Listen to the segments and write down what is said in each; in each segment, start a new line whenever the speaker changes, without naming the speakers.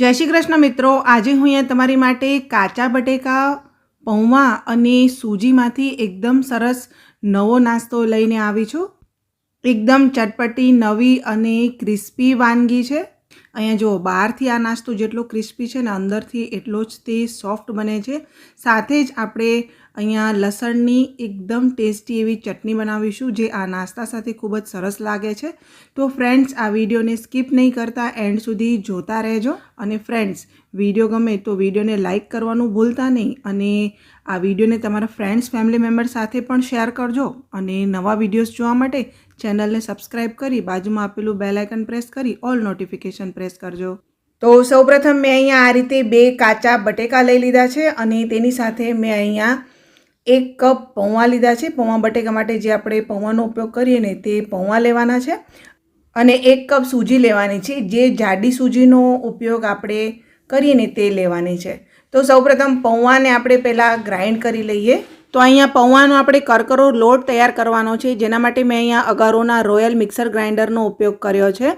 જય શ્રી કૃષ્ણ મિત્રો. આજે હું અહીંયા તમારી માટે કાચા બટેકા, પૌવા અને સૂજીમાંથી એકદમ સરસ નવો નાસ્તો લઈને આવી છું. એકદમ ચટપટી, નવી અને ક્રિસ્પી વાનગી છે. અહીંયા જો બહારથી આ નાસ્તો જેટલો ક્રિસ્પી છે ને અંદરથી એટલો જ તે સોફ્ટ બને છે. સાથે જ આપણે અહીંયા લસણની એકદમ ટેસ્ટી એવી ચટણી બનાવીશું જે આ નાસ્તા સાથે ખૂબ જ સરસ લાગે છે. તો ફ્રેન્ડ્સ, આ વિડીયોને સ્કીપ નહીં કરતા, એન્ડ સુધી જોતા રહેજો. અને ફ્રેન્ડ્સ, વીડિયો ગમે તો વિડીયોને લાઇક કરવાનું ભૂલતા નહીં અને આ વિડીયોને તમારા ફ્રેન્ડ્સ, ફેમિલી મેમ્બર સાથે પણ શેર કરજો. અને નવા વિડીયોઝ જોવા માટે ચેનલને સબસ્ક્રાઈબ કરી બાજુમાં આપેલું બેલ આઇકન પ્રેસ કરી ઓલ નોટિફિકેશન પ્રેસ કરજો. તો સૌપ્રથમ મેં અહીંયા આ રીતે બે કાચા બટેકા લઈ લીધા છે અને તેની સાથે મેં અહીંયા એક કપ પૌવા લીધા છે. પૌવા બટેકા માટે જે આપણે પૌવાનો ઉપયોગ કરીએ ને તે પૌવા લેવાના છે અને એક કપ સૂજી લેવાની છે. જે જાડી સૂજીનો ઉપયોગ આપણે કરીએ ને તે લેવાની છે. તો સૌપ્રથમ પૌવાને આપણે પહેલાં ગ્રાઇન્ડ કરી લઈએ. તો અહીંયા પૌવાનો આપણે કરકરો લોટ તૈયાર કરવાનો છે. જેના માટે મેં અહીંયા અગારોના રોયલ મિક્સર ગ્રાઇન્ડરનો ઉપયોગ કર્યો છે.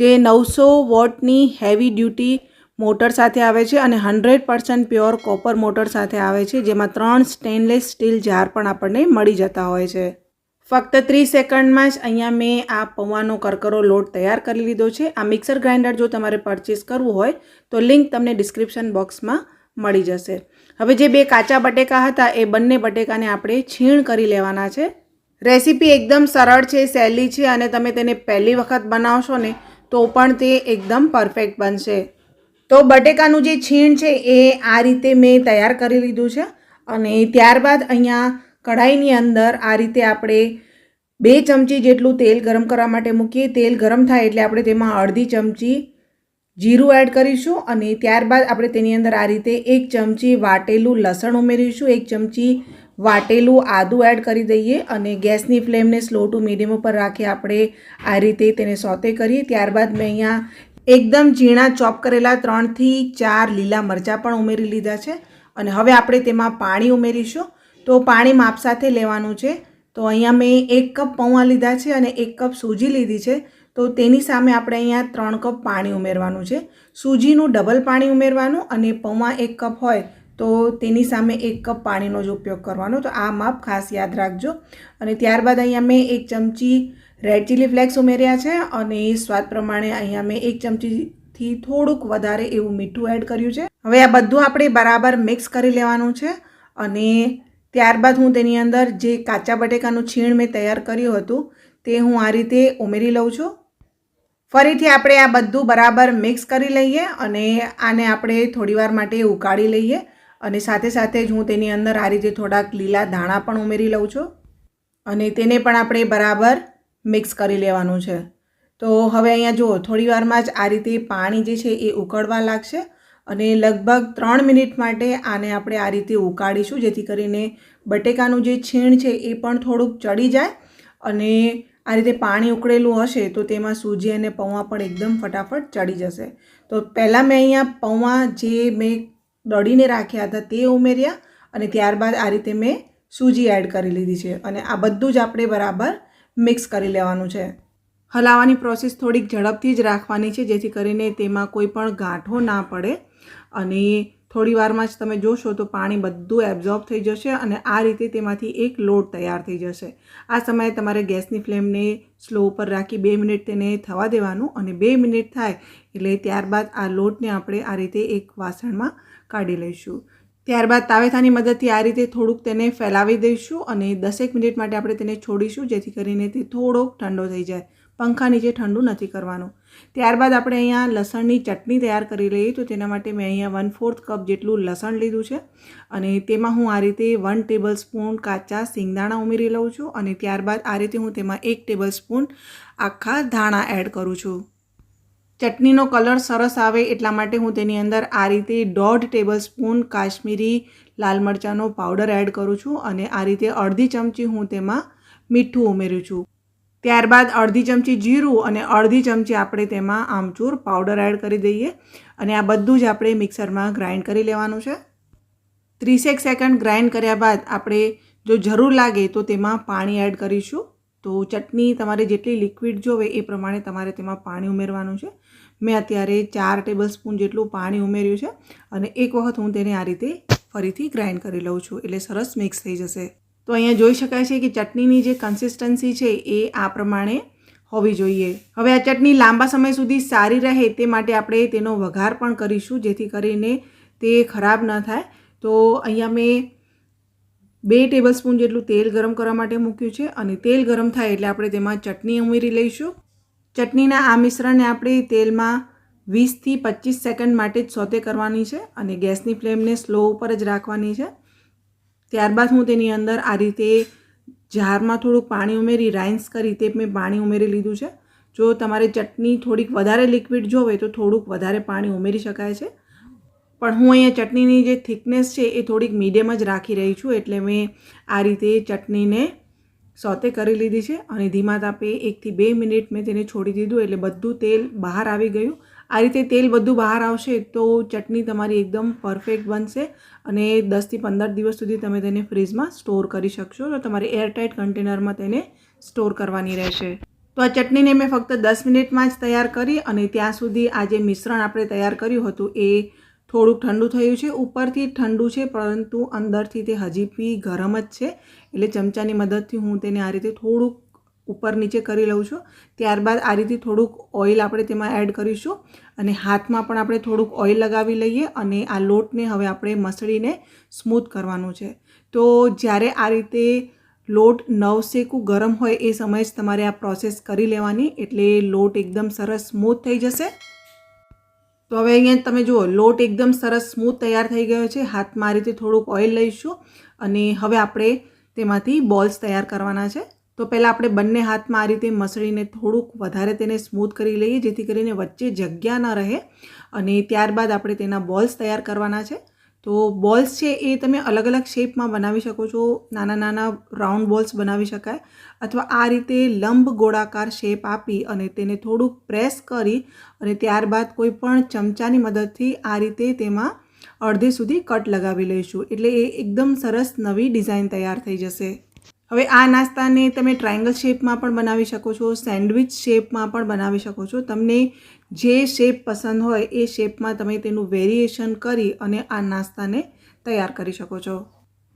જે નવસો વોટની હેવી ડ્યુટી મોટર સાથે આવે છે અને hundred percent pure copper motor સાથે આવે છે, જેમાં ત્રણ સ્ટેનલેસ સ્ટીલ જાર પણ આપણને મળી જતા હોય છે. ફક્ત ત્રીસ સેકન્ડમાં જ અહીંયા મેં આ પૌવાનો કરકરો લોટ તૈયાર કરી લીધો છે. આ મિક્સર ગ્રાઇન્ડર જો તમારે પરચેસ કરવું હોય, તો લિંક તમને ડિસ્ક્રિપ્શન બોક્સમાં મળી જશે. હવે જે બે કાચા બટેકા હતા, એ બંને બટેકાને આપણે છીણ કરી લેવાના છે. રેસીપી એકદમ સરળ છે, સહેલી છે અને તમે તેને પહેલી વખત બનાવશો ને તો પણ તે એકદમ પરફેક્ટ બનશે. તો બટેકાનું જે છીણ છે એ આ રીતે મેં તૈયાર કરી લીધું છે અને ત્યારબાદ અહીંયા કઢાઈની અંદર આ રીતે આપણે બે ચમચી જેટલું તેલ ગરમ કરવા માટે મૂકીએ. તેલ ગરમ થાય એટલે આપણે તેમાં અડધી ચમચી જીરું એડ કરીશું અને ત્યારબાદ આપણે તેની અંદર આ રીતે એક ચમચી વાટેલું લસણ ઉમેરીશું, એક ચમચી વાટેલું આદું એડ કરી દઈએ અને ગેસની ફ્લેમને સ્લો ટુ મીડિયમ ઉપર રાખી આપણે આ રીતે તેને સોતે કરીએ. ત્યારબાદ મેં અહીંયા એકદમ ઝીણા ચોપ કરેલા ત્રણથી ચાર લીલા મરચાં પણ ઉમેરી લીધા છે અને હવે આપણે તેમાં પાણી ઉમેરીશું. તો પાણી માપ સાથે લેવાનું છે. તો અહીંયા મેં એક કપ પૌવા લીધા છે અને એક કપ સૂજી લીધી છે. તો તેની સામે આપણે અહીંયા ત્રણ કપ પાણી ઉમેરવાનું છે. સૂજીનું ડબલ પાણી ઉમેરવાનું અને પૌવા એક કપ હોય તો તેની સામે એક કપ પાણીનો જ ઉપયોગ કરવાનો. તો આ માપ ખાસ યાદ રાખજો. અને ત્યારબાદ અહીંયા મેં એક ચમચી રેડ ચીલી ફ્લેક્સ ઉમેર્યા છે અને સ્વાદ પ્રમાણે અહીંયા મેં એક ચમચીથી થોડુંક વધારે એવું મીઠું એડ કર્યું છે. હવે આ બધું આપણે બરાબર મિક્સ કરી લેવાનું છે અને ત્યારબાદ હું તેની અંદર જે કાચા બટેકાનું છીણ મેં તૈયાર કર્યું હતું તે હું આ રીતે ઉમેરી લઉં છું. ફરીથી આપણે આ બધું બરાબર મિક્સ કરી લઈએ અને આને આપણે થોડીવાર માટે ઉકાળી લઈએ. અને સાથે સાથે જ હું તેની અંદર આ રીતે થોડાક લીલા ધાણા પણ ઉમેરી લઉં છું. અને તેને પણ આપણે બરાબર મિક્સ કરી લેવાનું છે. તો હવે અહીંયા જુઓ, થોડી વારમાં જ આ રીતે પાણી જે છે એ ઉકળવા લાગશે અને લગભગ ત્રણ મિનિટ માટે આને આપણે આ રીતે ઉકાળીશું, જેથી કરીને બટેકાનું જે છીણ છે એ પણ થોડુંક ચડી જાય અને આ રીતે પાણી ઉકળેલું હશે તો તેમાં સૂજી અને પૌવા પણ એકદમ ફટાફટ ચડી જશે. તો પહેલાં મેં અહીંયા પૌવા જે મેં દળીને રાખ્યા હતા તે ઉમેર્યા અને ત્યારબાદ આ રીતે મેં સૂજી એડ કરી લીધી છે અને આ બધું જ આપણે બરાબર મિક્સ કરી લેવાનું છે. હલાવવાની પ્રોસેસ થોડીક ઝડપથી જ રાખવાની છે જેથી કરીને તેમાં કોઈ પણ ગાંઠો ના પડે અને થોડી વારમાં જ તમે જોશો તો પાણી બધું એબ્ઝોર્બ થઈ જશે અને આ રીતે તેમાંથી એક લોટ તૈયાર થઈ જશે. આ સમયે તમારે ગેસની ફ્લેમને સ્લો ઉપર રાખી બે મિનિટ તેને થવા દેવાનું અને બે મિનિટ થાય એટલે ત્યારબાદ આ લોટને આપણે આ રીતે એક વાસણમાં કાઢી લઈશું. ત્યારબાદ તાવેથાની મદદથી આ રીતે થોડુંક તેને ફેલાવી દઈશું અને દસેક મિનિટ માટે આપણે તેને છોડીશું જેથી કરીને તે થોડોક ઠંડો થઈ જાય. પંખા નીચે ઠંડુ નથી કરવાનું. ત્યારબાદ આપણે અહીંયા લસણની ચટણી તૈયાર કરી લઈએ તો તેના માટે મેં અહીંયા વન ફોર્થ કપ જેટલું લસણ લીધું છે. અને તેમાં હું આ રીતે વન ટેબલ સ્પૂન કાચા સિંગદાણા ઉમેરી લઉં છું અને ત્યારબાદ આ રીતે હું તેમાં એક ટેબલ સ્પૂન આખા ધાણા એડ કરું છું. ચટણીનો કલર સરસ આવે એટલા માટે હું તેની અંદર આ રીતે દોઢ ટેબલ સ્પૂન કાશ્મીરી લાલ મરચાંનો પાવડર એડ કરું છું અને આ રીતે અડધી ચમચી હું તેમાં મીઠું ઉમેરું છું. ત્યારબાદ અડધી ચમચી જીરું અને અડધી ચમચી આપણે તેમાં આમચૂર પાવડર એડ કરી દઈએ. અને આ બધું જ આપણે મિક્સરમાં ગ્રાઇન્ડ કરી લેવાનું છે. ત્રીસેક સેકન્ડ ગ્રાઇન્ડ કર્યા બાદ આપણે જો જરૂર લાગે તો તેમાં પાણી એડ કરીશું. તો ચટણી તમારે જેટલી લિક્વિડ જોવે એ પ્રમાણે તમારે તેમાં પાણી ઉમેરવાનું છે. મેં અત્યારે ચાર ટેબલ સ્પૂન જેટલું પાણી ઉમેર્યું છે અને એક વખત હું તેને આ રીતે ફરીથી ગ્રાઇન્ડ કરી લઉં છું. એટલે સરસ મિક્સ થઈ જશે. તો અહીંયા જોઈ શકાય છે કે ચટણીની જે કન્સિસ્ટન્સી છે એ આ પ્રમાણે હોવી જોઈએ. હવે આ ચટણી લાંબા સમય સુધી સારી રહે તે માટે આપણે તેનો વઘાર પણ કરીશું, જેથી કરીને તે ખરાબ ન થાય. તો અહીંયા મેં બે ટેબલ સ્પૂન જેટલું તેલ ગરમ કરવા માટે મૂક્યું છે અને તેલ ગરમ થાય એટલે આપણે તેમાં ચટણી ઉમેરી લઈશું. ચટણીના આ મિશ્રણને આપણે તેલમાં વીસથી પચીસ સેકન્ડ માટે જ સોતે કરવાની છે અને ગેસની ફ્લેમને સ્લો ઉપર જ રાખવાની છે. ત્યારબાદ હું તેની અંદર આ રીતે જારમાં થોડુંક પાણી ઉમેરી રાઇન્સ કરી તે મેં પાણી ઉમેરી લીધું છે. જો તમારે ચટણી થોડીક વધારે લિક્વિડ જોવે તો થોડુંક વધારે પાણી ઉમેરી શકાય છે. પણ હું અહીંયા ચટણીની જે થિકનેસ છે એ થોડીક મીડિયમ જ રાખી રહી છું એટલે મેં આ રીતે ચટણીને સોતે કરી લીધી છે અને ધીમા તાપે એકથી બે મિનિટ મેં તેને છોડી દીધું એટલે બધું તેલ બહાર આવી ગયું. આ રીતે તેલ બધું બહાર આવશે તો ચટણી તમારી એકદમ પરફેક્ટ બનશે અને દસથી પંદર દિવસ સુધી તમે તેને ફ્રીજમાં સ્ટોર કરી શકશો તો તમારે એરટાઇટ કન્ટેનરમાં તેને સ્ટોર કરવાની રહેશે. તો આ ચટણીને મેં ફક્ત દસ મિનિટમાં જ તૈયાર કરી અને ત્યાં સુધી આ જે મિશ્રણ આપણે તૈયાર કર્યું હતું એ થોડુંક ઠંડુ થયું છે. ઉપરથી ઠંડુ છે, પરંતુ અંદરથી તે હજી બી ગરમ જ છે. એટલે ચમચાની મદદથી હું તેને આ રીતે થોડુંક ઉપર નીચે કરી લઉં છું. ત્યારબાદ આ રીતે થોડુંક ઓઇલ આપણે તેમાં એડ કરીશું અને હાથમાં પણ આપણે થોડુંક ઓઇલ લગાવી લઈએ અને આ લોટને હવે આપણે મસળીને સ્મૂથ કરવાનું છે. તો જ્યારે આ રીતે લોટ નવશેકું ગરમ હોય એ સમયે જ તમારે આ પ્રોસેસ કરી લેવાની એટલે લોટ એકદમ સરસ સ્મૂથ થઈ જશે. તો હવે અહીંયા તમે જુઓ, લોટ એકદમ સરસ સ્મૂથ તૈયાર થઈ ગયો છે. હાથમાં આ રીતે થોડુંક ઓઇલ લઈશું અને હવે આપણે તેમાંથી બોલ્સ તૈયાર કરવાના છે. તો પહેલાં આપણે બંને હાથમાં આ રીતે મસળીને થોડુંક વધારે તેને સ્મૂથ કરી લઈએ, જેથી કરીને વચ્ચે જગ્યા ન રહે. અને ત્યારબાદ આપણે તેના બોલ્સ તૈયાર કરવાના છે. તો બોલ્સ છે એ તમે અલગ અલગ શેપમાં બનાવી શકો છો. નાના નાના રાઉન્ડ બોલ્સ બનાવી શકાય. અથવા આ રીતે લંબ ગોળાકાર શેપ આપી અને તેને થોડુંક પ્રેસ કરી અને ત્યારબાદ કોઈ પણ ચમચાની મદદથી આ રીતે તેમાં અડધે સુધી કટ લગાવી લઈશું. એટલે એ એકદમ સરસ નવી ડિઝાઇન તૈયાર થઈ જશે. હવે આ નાસ્તાને તમે ટ્રાયંગલ શેપમાં પણ બનાવી શકો છો, સેન્ડવિચ શેપમાં પણ બનાવી શકો છો. તમને જે શેપ પસંદ હોય એ શેપમાં તમે તેનું વેરિએશન કરી અને આ નાસ્તાને તૈયાર કરી શકો છો.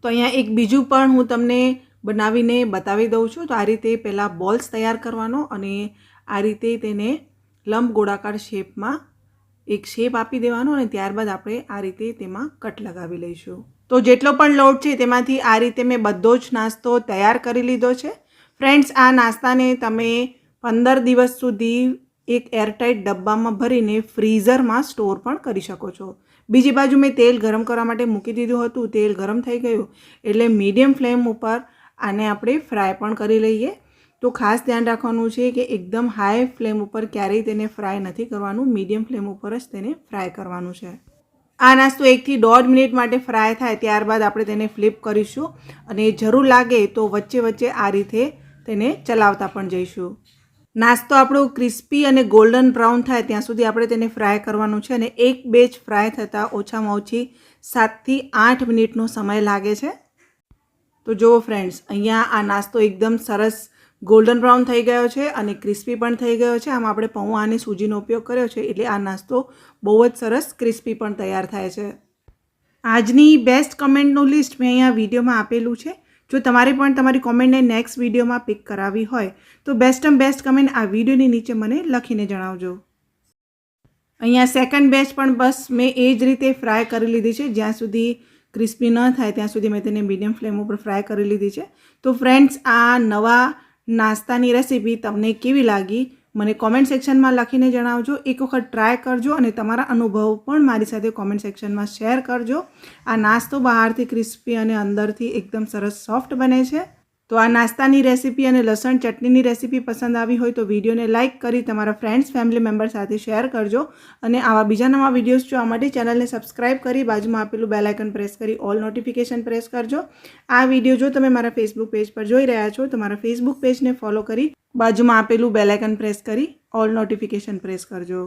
તો અહીંયા એક બીજું પણ હું તમને બનાવીને બતાવી દઉં છું. તો આ રીતે પહેલાં બોલ્સ તૈયાર કરવાનો અને આ રીતે તેને લંબ ગોળાકાર શેપમાં એક શેપ આપી દેવાનો અને ત્યારબાદ આપણે આ રીતે તેમાં કટ લગાવી લઈશું. તો જેટલો પણ લોટ છે તેમાંથી આ રીતે મેં બધો જ નાસ્તો તૈયાર કરી લીધો છે. ફ્રેન્ડ્સ, આ નાસ્તાને તમે પંદર દિવસ સુધી એક એરટાઇટ ડબ્બામાં ભરીને ફ્રીઝરમાં સ્ટોર પણ કરી શકો છો. બીજી બાજુ મેં તેલ ગરમ કરવા માટે મૂકી દીધું હતું. તેલ ગરમ થઈ ગયું એટલે મીડિયમ ફ્લેમ ઉપર આને આપણે ફ્રાય પણ કરી લઈએ. તો ખાસ ધ્યાન રાખવાનું છે કે એકદમ હાઈ ફ્લેમ ઉપર ક્યારેય તેને ફ્રાય નથી કરવાનું. મીડિયમ ફ્લેમ ઉપર જ તેને ફ્રાય કરવાનું છે. આ નાસ્તો એકથી દોઢ મિનિટ માટે ફ્રાય થાય ત્યારબાદ આપણે તેને ફ્લિપ કરીશું અને જરૂર લાગે તો વચ્ચે વચ્ચે આ રીતે તેને ચલાવતા પણ જઈશું. નાસ્તો આપણો ક્રિસ્પી અને ગોલ્ડન બ્રાઉન થાય ત્યાં સુધી આપણે તેને ફ્રાય કરવાનું છે અને એક બેચ ફ્રાય થતાં ઓછામાં ઓછી સાતથી આઠ મિનિટનો સમય લાગે છે. તો જુઓ ફ્રેન્ડ્સ, અહીંયા આ નાસ્તો એકદમ સરસ ગોલ્ડન બ્રાઉન થઈ ગયો છે અને ક્રિસ્પી પણ થઈ ગયો છે. આમાં આપણે પૌવા અને સૂજીનો ઉપયોગ કર્યો છે એટલે આ નાસ્તો બહુ જ સરસ ક્રિસ્પી પણ તૈયાર થાય છે. આજની બેસ્ટ કમેન્ટનું લિસ્ટ મેં અહીંયા વિડીયોમાં આપેલું છે. જો તમારે પણ તમારી કોમેન્ટને નેક્સ્ટ વિડીયોમાં પિક કરાવી હોય તો બેસ્ટમ બેસ્ટ કમેન્ટ આ વિડીયોની નીચે મને લખીને જણાવજો. અહીંયા સેકન્ડ બેચ પણ બસ મેં એ જ રીતે ફ્રાય કરી લીધી છે. જ્યાં સુધી ક્રિસ્પી ન થાય ત્યાં સુધી મેં તેને મીડિયમ ફ્લેમ ઉપર ફ્રાય કરી લીધી છે. તો ફ્રેન્ડ્સ, આ નવા નાસ્તાની રેસીપી તમને કેવી લાગી, મને કોમેન્ટ સેક્શનમાં લખીને જણાવજો. એક વખત ટ્રાય કરજો અને તમારા અનુભવ પણ મારી સાથે કોમેન્ટ સેક્શનમાં શેર કરજો. આ નાસ્તો બહારથી ક્રિસ્પી અને અંદરથી એકદમ સરસ સોફ્ટ બને છે. તો આ નાસ્તાની રેસીપી અને લસણ ચટણીની રેસીપી પસંદ આવી હોય તો વિડીયોને લાઇક કરી તમારા ફ્રેન્ડ્સ, ફેમિલી મેમ્બર સાથે શેર કરજો અને આવા બીજા નવા વિડીયોઝ જોવા માટે ચેનલને સબસ્ક્રાઇબ કરી બાજુમાં આપેલું બેલાઇકન પ્રેસ કરી ઓલ નોટિફિકેશન પ્રેસ કરજો. આ વીડિયો જો તમે મારા ફેસબુક પેજ પર જોઈ રહ્યા છો તો મારા ફેસબુક પેજને ફોલો કરી બાજુમાં આપેલું બેલાઇકન પ્રેસ કરી ઓલ નોટિફિકેશન પ્રેસ કરજો.